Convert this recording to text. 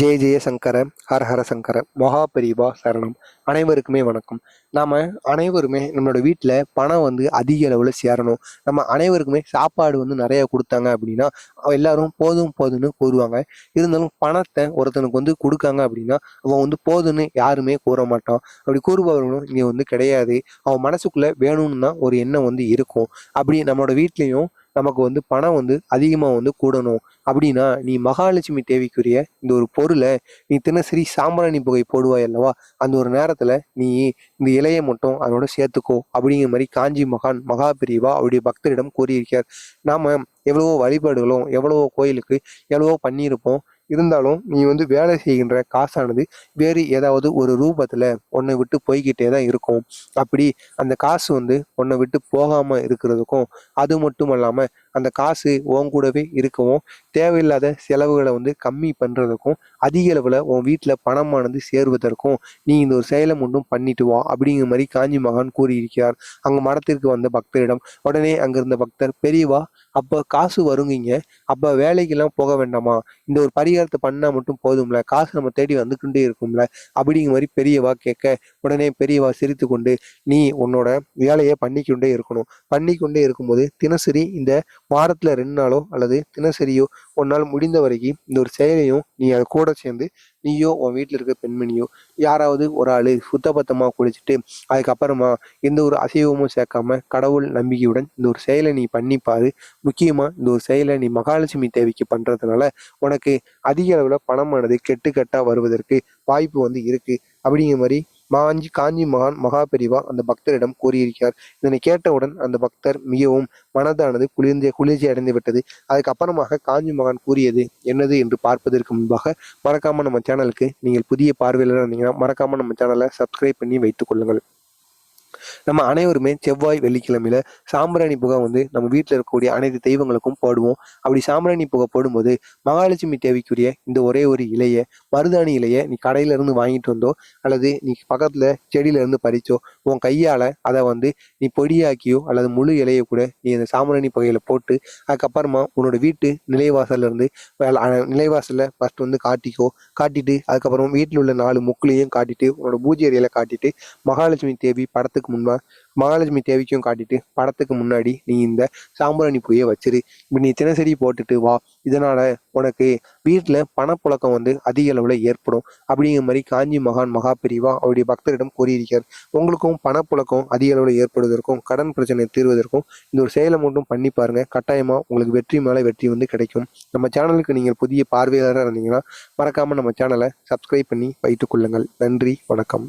ஜெய ஜெய சங்கர ஹர ஹர சங்கர மகா பெரிவா சரணம். அனைவருக்குமே வணக்கம். நாம் அனைவருமே நம்மளோட வீட்டில் பணம் வந்து அதிக அளவில் சேரணும். நம்ம அனைவருக்குமே சாப்பாடு வந்து நிறைய கொடுத்தாங்க அப்படின்னா எல்லாரும் போதும் போதும்னு கூறுவாங்க. இருந்தாலும் பணத்தை ஒருத்தனுக்கு வந்து கொடுக்காங்க அப்படின்னா அவன் வந்து போதும்னு யாருமே கூற மாட்டான். அப்படி கூறுபவர்களும் இங்கே வந்து கிடையாது. அவன் மனசுக்குள்ளே வேணும்னு தான் ஒரு எண்ணம் வந்து இருக்கும். அப்படி நம்மளோட வீட்லேயும் நமக்கு வந்து பணம் வந்து அதிகமாக வந்து கூடணும். அப்படின்னா நீ மகாலட்சுமி தேவிக்குரிய இந்த ஒரு பொருளை நீ தினசரி சாம்பிராணி புகை போடுவாய் அல்லவா? அந்த ஒரு நேரத்தில் நீ இந்த இலையை மட்டும் அதனோட சேர்த்துக்கோ. அப்படிங்கிற மாதிரி காஞ்சி மகான் மகா பிரிவா அவருடைய பக்தரிடம் கூறியிருக்கார் நாம் எவ்வளவோ வழிபாடுகளும் எவ்வளவோ கோயிலுக்கு எவ்வளவோ பண்ணியிருப்போம். இருந்தாலும் நீ வந்து வேலை செய்கின்ற காசானது வேறு ஏதாவது ஒரு ரூபத்தில் உன்னை விட்டு போய்கிட்டே தான் இருக்கும். அப்படி அந்த காசு வந்து உன்னை விட்டு போகாமல் இருக்கிறதுக்கும் அது மட்டும் இல்லாமல் அந்த காசு உன் கூடவே இருக்கவும் தேவையில்லாத செலவுகளை வந்து கம்மி பண்ணுறதுக்கும் அதிக அளவில் உன் வீட்டில் பணமானது சேருவதற்கும் நீ இந்த ஒரு செயலை மட்டும் பண்ணிட்டு வா அப்படிங்கிற மாதிரி காஞ்சி மகான் கூறியிருக்கிறார். அங்கே மரத்திற்கு வந்த பக்தரிடம் உடனே அங்கே இருந்த பக்தர் பெரியவா அப்போ காசு வருங்கீங்க. அப்போ வேலைக்கெல்லாம் போக வேண்டாமா? இந்த ஒரு பரிகாரத்தை பண்ணால் மட்டும் போதும்ல. காசு நம்ம தேடி வந்துக்கிட்டே இருக்கும்ல. அப்படிங்கிற மாதிரி பெரியவா கேட்க உடனே பெரியவா சிரித்து கொண்டு நீ உன்னோட வேலையை பண்ணிக்கொண்டே இருக்கணும். பண்ணிக்கொண்டே இருக்கும்போது தினசரி இந்த வாரத்தில் ரெண்டு நாளோ அல்லது தினசரியோ ஒரு நாள் முடிந்த வரைக்கும் இந்த ஒரு செயலையும் நீ அதை கூட சேர்ந்து நீயோ உன் வீட்டில் இருக்க பெண்மணியோ யாராவது ஒரு ஆள் சுத்தபத்தமாக குளிச்சுட்டு அதுக்கப்புறமா எந்த ஒரு அசைவமும் சேர்க்காம கடவுள் நம்பிக்கையுடன் இந்த ஒரு செயலை நீ பண்ணிப்பாரு. முக்கியமாக இந்த ஒரு செயலை நீ மகாலட்சுமி தேவிக்கு பண்ணுறதுனால உனக்கு அதிக அளவில் பணமானது கெட்டு கெட்டாக வருவதற்கு வாய்ப்பு வந்து இருக்குது அப்படிங்கிற மாதிரி மாஞ்சி காஞ்சி மகான் மகாபெரிவா அந்த பக்தரிடம் கூறியிருக்கிறார். இதனை கேட்டவுடன் அந்த பக்தர் மிகவும் மனதானது குளிர்ந்த குளிர்ச்சி அடைந்து விட்டது. அதுக்கப்புறமாக காஞ்சி மகான் கூறியது என்னது என்று பார்ப்பதற்கு முன்பாக மறக்காம நம்ம சேனலுக்கு நீங்கள் புதிய பார்வையாளர் இருந்தீங்கன்னா மறக்காம நம்ம சேனலை சப்ஸ்கிரைப் பண்ணி வைத்துக் கொள்ளுங்கள். நம்ம அனைவருமே செவ்வாய் வெள்ளிக்கிழமையில சாம்பிராணி புகை வந்து நம்ம வீட்டில் இருக்கக்கூடிய அனைத்து தெய்வங்களுக்கும் போடுவோம். அப்படி சாம்பிராணி புகை போடும்போது மகாலட்சுமி தேவிக்குரிய இந்த ஒரே ஒரு இலையை மருதாணி இலையை நீ கடையில இருந்து வாங்கிட்டு வந்தோ அல்லது நீ பக்கத்துல செடியில இருந்து பறிச்சோ உன் கையால அதை வந்து நீ பொடியாக்கியோ அல்லது முழு இலையை கூட நீ அந்த சாம்பிராணி புகையில போட்டு அதுக்கப்புறமா உன்னோட வீட்டு நிலைவாசல்ல இருந்து நிலைவாசல்ல ஃபர்ஸ்ட் வந்து காட்டிக்கோ காட்டிட்டு அதுக்கப்புறம் வீட்டில் உள்ள நாலு முக்குலையும் காட்டிட்டு உன்னோட பூஜை அறையில காட்டிட்டு மகாலட்சுமி தேவி படத்துக்கு முன்பா மகாலட்சுமி தேவிக்கும் காட்டிட்டு படத்துக்கு முன்னாடி நீ இந்த சாம்பிராணி பூயை வச்சிரு. இப்படி நீ தினசரி போட்டுட்டு வா. இதனால உனக்கு வீட்டில் பணப்புழக்கம் வந்து அதிக அளவில் ஏற்படும். அப்படிங்கிற மாதிரி காஞ்சி மகான் மகா பிரிவா அவருடைய பக்தரிடம் கூறியிருக்கார் உங்களுக்கும் பணப்புழக்கம் அதிக அளவில் ஏற்படுவதற்கும் கடன் பிரச்சனை தீர்வதற்கும் இந்த ஒரு செயலை மட்டும் பண்ணி பாருங்க. கட்டாயமா உங்களுக்கு வெற்றி மேலே வெற்றி வந்து கிடைக்கும். நம்ம சேனலுக்கு நீங்கள் புதிய பார்வையாளராக இருந்தீங்கன்னா மறக்காம நம்ம சேனலை சப்ஸ்கிரைப் பண்ணி வைத்துக் கொள்ளுங்கள். நன்றி வணக்கம்.